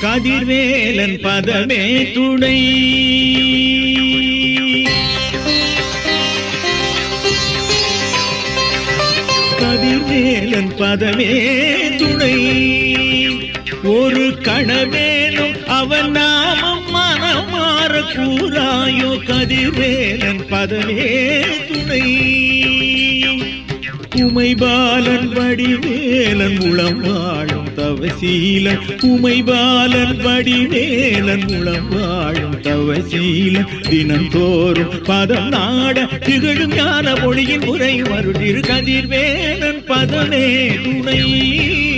கதிர்வேலன் பதமே துணை. கதிர்வேலன் பதமே துணை. ஒரு கணவேலும் அவன் நாமம் மனமாற கூறாயோ கதிர்வேலன் பதமே துணை. உமை பாலன் வடிவேலன் உளம் வாழும் தவசீலன். உமை பாலன் வடிவேலன் உளம் வாழும் தவசீலன். தினந்தோறும் பதம் நாட திகழும் ஞான மொழியின் உரை மருடிரு கதிர்வேலன் பதமே துணை.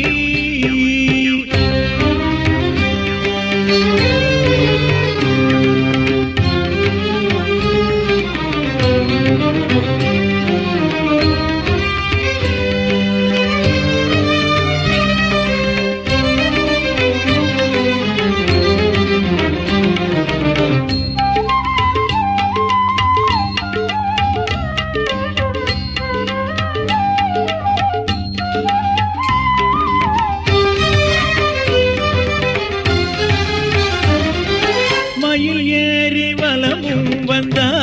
மயில் ஏறி வலமும் வந்தாய்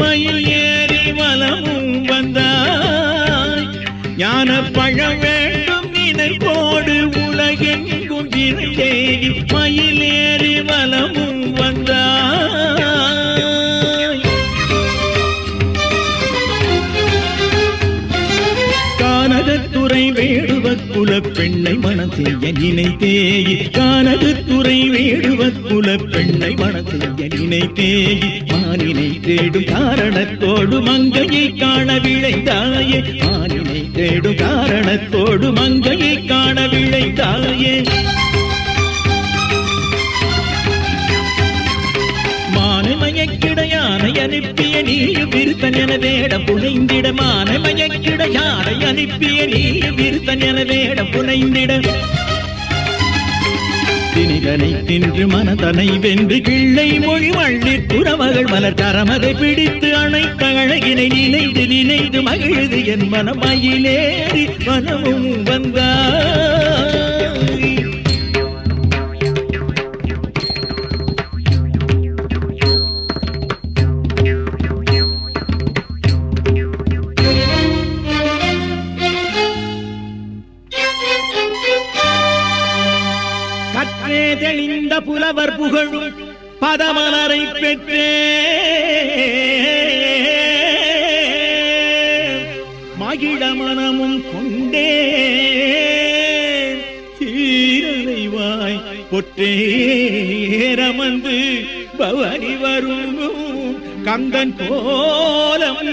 மயில் ஏறி வலமும் வந்தாய் ஞான பழம் வேண்டும் நினைப்போடு உலகெங்கும் இருந்தேடி மயில் ஏறி வலமும் வந்த கானகத்துறை வேடுவ குல பெண்ணை மனம் செய்ய நினைத்தேயி கானகத்துறை வேடுவ குல பெண்ணை மனம் செய்ய நினைத்தேயி மானினை தேடும் காரணத்தோடு மங்கையை காண விளைந்தாயே மானினை தேடும் காரணத்தோடு மங்கையை அனுப்பிய நீயும் விருத்தன் என வேடம் புனைந்திட மானமயக்கிட யானை அனுப்பிய நீயும் விருத்தன் என வேடம் புனைந்திட. தினிதனை தின்று மனதனை வென்று கிள்ளை மொழி வள்ளி புறமகள் மலர் கரமதை பிடித்து அணைத்த அழகினை நினைந்து நினைந்து மகிழுது என் மனமயிலேறி மனமும் வந்தார். கற்றே தெளிந்த புலவர் புகழும் பதமலரை பெற்றே. மகிழ மனமும் கொண்டே. தீரலைவாய் பொற்றேரமந்து பவனி வரும் கந்தன் கோலம்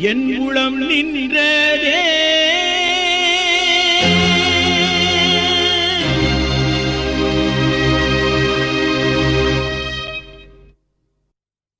என் உளம் நின்றதே.